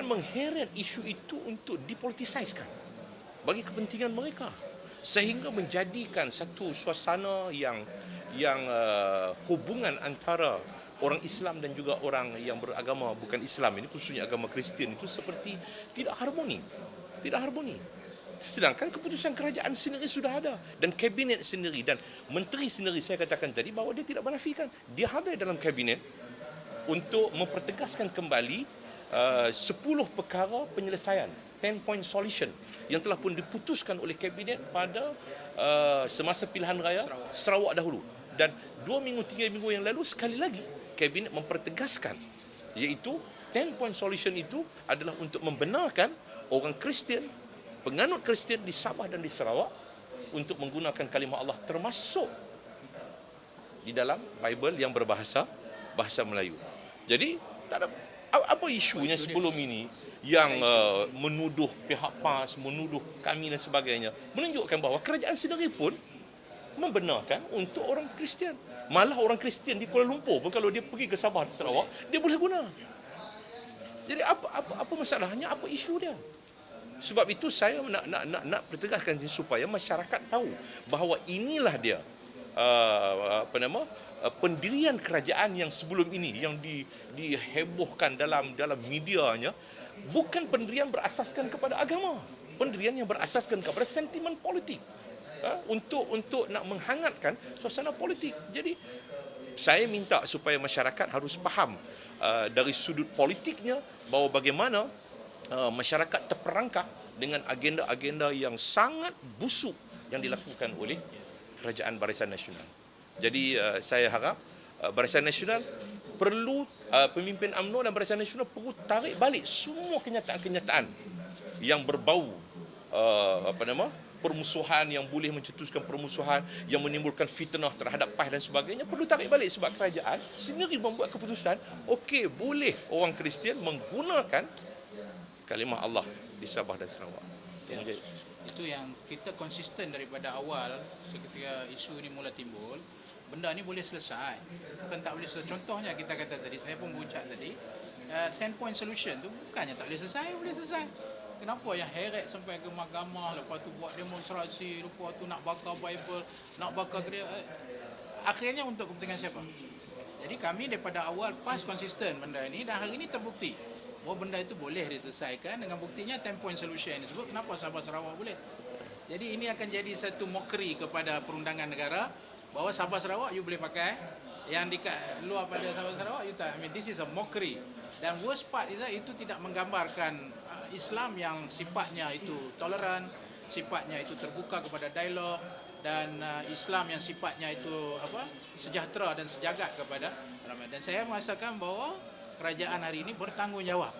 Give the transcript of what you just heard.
kerajaan mengheret isu itu untuk dipolitisaikan bagi kepentingan mereka. Sehingga menjadikan satu suasana yang yang uh, hubungan antara orang Islam dan juga orang yang beragama bukan Islam ini khususnya agama Kristian itu seperti tidak harmoni tidak harmoni. Sedangkan keputusan kerajaan sendiri sudah ada dan kabinet sendiri dan menteri sendiri saya katakan tadi bahawa dia tidak menafikan. Dia hadir dalam kabinet untuk mempertegaskan kembali uh, 10 perkara penyelesaian 10 point solution yang telah pun diputuskan oleh kabinet pada uh, semasa pilihan raya Sarawak dahulu dan dua minggu tiga minggu yang lalu sekali lagi kabinet mempertegaskan iaitu 10 point solution itu adalah untuk membenarkan orang Kristian penganut Kristian di Sabah dan di Sarawak untuk menggunakan kalimah Allah termasuk di dalam Bible yang berbahasa bahasa Melayu. Jadi tak ada apa isunya sebelum ini yang uh, menuduh pihak PAS, menuduh kami dan sebagainya menunjukkan bahawa kerajaan sendiri pun membenarkan untuk orang Kristian. Malah orang Kristian di Kuala Lumpur pun kalau dia pergi ke Sabah dan Sarawak, dia boleh guna. Jadi apa apa apa masalahnya? Apa isu dia? Sebab itu saya nak nak nak, nak pertegaskan supaya masyarakat tahu bahawa inilah dia uh, apa nama pendirian kerajaan yang sebelum ini yang di, dihebohkan dalam dalam medianya bukan pendirian berasaskan kepada agama. Pendirian yang berasaskan kepada sentimen politik. Uh, untuk untuk nak menghangatkan suasana politik. Jadi saya minta supaya masyarakat harus faham uh, dari sudut politiknya bahawa bagaimana uh, masyarakat terperangkap dengan agenda-agenda yang sangat busuk yang dilakukan oleh kerajaan Barisan Nasional. Jadi uh, saya harap uh, Barisan Nasional perlu uh, pemimpin UMNO dan Barisan Nasional perlu tarik balik semua kenyataan-kenyataan yang berbau uh, apa nama permusuhan yang boleh mencetuskan permusuhan yang menimbulkan fitnah terhadap PAS dan sebagainya perlu tarik balik sebab kerajaan sendiri membuat keputusan okey boleh orang Kristian menggunakan kalimah Allah di Sabah dan Sarawak. Itu Ya. menjadi Itu yang kita konsisten daripada awal seketika isu ini mula timbul, benda ni boleh selesai. Bukan tak boleh selesai. Contohnya kita kata tadi, saya pun buncak tadi, uh, 10 point solution tu bukannya tak boleh selesai, boleh selesai. Kenapa yang heret sampai ke mahkamah, lepas tu buat demonstrasi, lepas tu nak bakar Bible, nak bakar gereja. Uh, akhirnya untuk kepentingan siapa? Jadi kami daripada awal pas konsisten benda ini dan hari ini terbukti bahawa benda itu boleh diselesaikan dengan buktinya 10 point solution ini sebut kenapa Sabah Sarawak boleh. Jadi ini akan jadi satu mokeri kepada perundangan negara bahawa Sabah Sarawak you boleh pakai yang di luar pada Sabah Sarawak you tak. I mean this is a mockery. Dan worst part is that itu tidak menggambarkan uh, Islam yang sifatnya itu toleran, sifatnya itu terbuka kepada dialog dan uh, Islam yang sifatnya itu apa sejahtera dan sejagat kepada ramai. Dan saya merasakan bahawa kerajaan hari ini bertanggungjawab